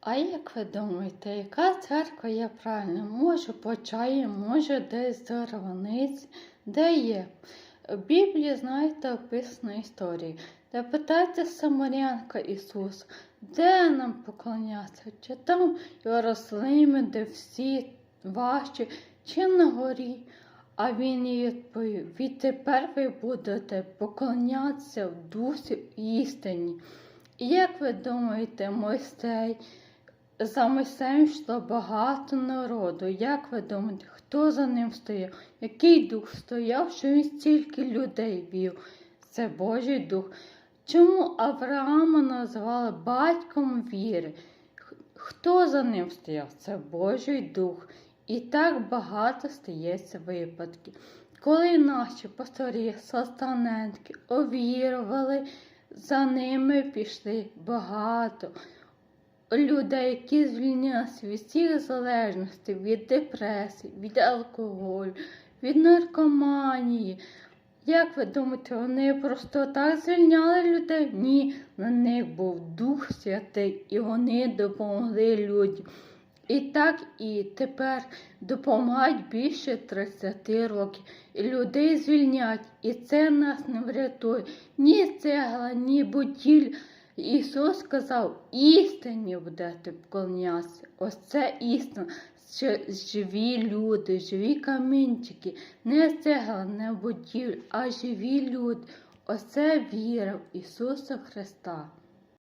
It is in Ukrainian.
А як ви думаєте, яка церква є правильна? Може по чаї, може десь за равниць? Де є? В Біблії, знаєте, описана історія. Де питається Самарянка Ісус, де нам поклонятися? Чи там Єрусалимі, де всі ваші, чи на горі? А він їй відповів, відтепер ви будете поклонятися в дусі істині. І як ви думаєте, Мойсей, за Мойсеєм йшло багато народу. Як ви думаєте, хто за ним стояв? Який дух стояв, що він стільки людей вів? Це Божий дух. Чому Авраама називали батьком віри? Хто за ним стояв? Це Божий дух. І так багато стається випадків. Коли наші пасторі, састаненки овірували, за ними пішли багато людей, які звільнилися від всіх залежностей, від депресії, від алкоголю, від наркоманії. Як ви думаєте, вони просто так звільняли людей? Ні, на них був Дух Святий, і вони допомогли людям. І так і тепер допомагають більше 30 років. І людей звільнять, і це нас не врятує. Ні цегла, ні буділь. Ісус сказав, істині будете вклонятися. Ось це істина. Що Живі люди, живі камінчики, не цегла, не будівлі, а живі люди. Оце віра в Ісуса Христа.